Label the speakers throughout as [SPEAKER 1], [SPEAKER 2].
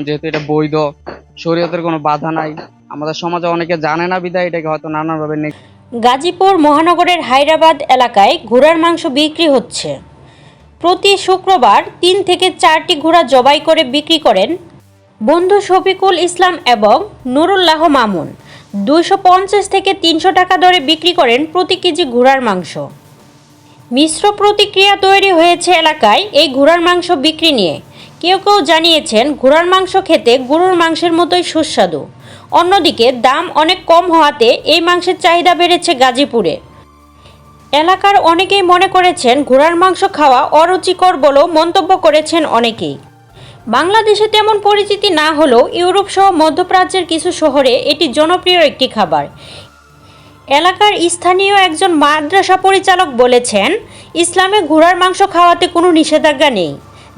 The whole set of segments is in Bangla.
[SPEAKER 1] যেমন যেহেতু এটা বৈধ, শরীয়তের কোনো বাধা নাই। আমাদের সমাজে অনেকে জানে না বিদায় এটাকে হয়তো নানানভাবে
[SPEAKER 2] গাজীপুর মহানগরের হায়দ্রাবাদ এলাকায় ঘোড়ার মাংস বিক্রি হচ্ছে। প্রতি শুক্রবার তিন থেকে চারটি ঘোড়া জবাই করে বিক্রি করেন বন্ধু শফিকুল ইসলাম এবং নুরুল্লাহ মামুন। দুইশো পঞ্চাশ থেকে তিনশো টাকা দরে বিক্রি করেন প্রতি কেজি ঘোড়ার মাংস। মিশ্র প্রতিক্রিয়া তৈরি হয়েছে এলাকায় এই ঘোড়ার মাংস বিক্রি নিয়ে। কেউ কেউ জানিয়েছেন ঘোড়ার মাংস খেতে গরুর মাংসের মতোই সুস্বাদু। অন্যদিকে দাম অনেক কম হওয়াতে এই মাংসের চাহিদা বেড়েছে গাজীপুরে। এলাকার অনেকেই মনে করেছেন ঘোড়ার মাংস খাওয়া অরুচিকর বলেও মন্তব্য করেছেন অনেকেই। বাংলাদেশে তেমন পরিচিতি না হলেও ইউরোপ সহ মধ্যপ্রাচ্যের কিছু শহরে এটি জনপ্রিয় একটি খাবার। এলাকার স্থানীয় একজন মাদ্রাসা পরিচালক বলেছেন, ইসলামে ঘোড়ার মাংস খাওয়াতে কোনো নিষেধাজ্ঞা নেই।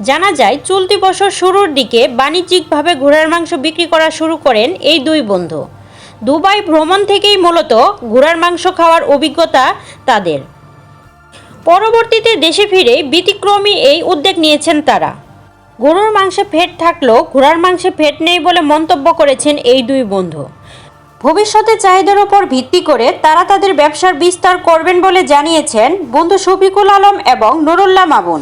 [SPEAKER 2] জানা যায়, চলতি বছর শুরুর দিকে বাণিজ্যিকভাবে ঘোড়ার মাংস বিক্রি করা শুরু করেন এই দুই বন্ধু। দুবাই ভ্রমণ থেকেই মূলত ঘোড়ার মাংস খাওয়ার অভিজ্ঞতা তাদের। পরবর্তীতে দেশে ফিরে ব্যতিক্রমী এই উদ্যোগ নিয়েছেন তারা। গরুর মাংসে ফেট থাকলেও ঘোড়ার মাংসে ফেট নেই বলে মন্তব্য করেছেন এই দুই বন্ধু। ভবিষ্যতে চাহিদার ওপর ভিত্তি করে তারা তাদের ব্যবসার বিস্তার করবেন বলে জানিয়েছেন বন্ধু শফিকুল আলম এবং নুরুল্লাহ মামুন।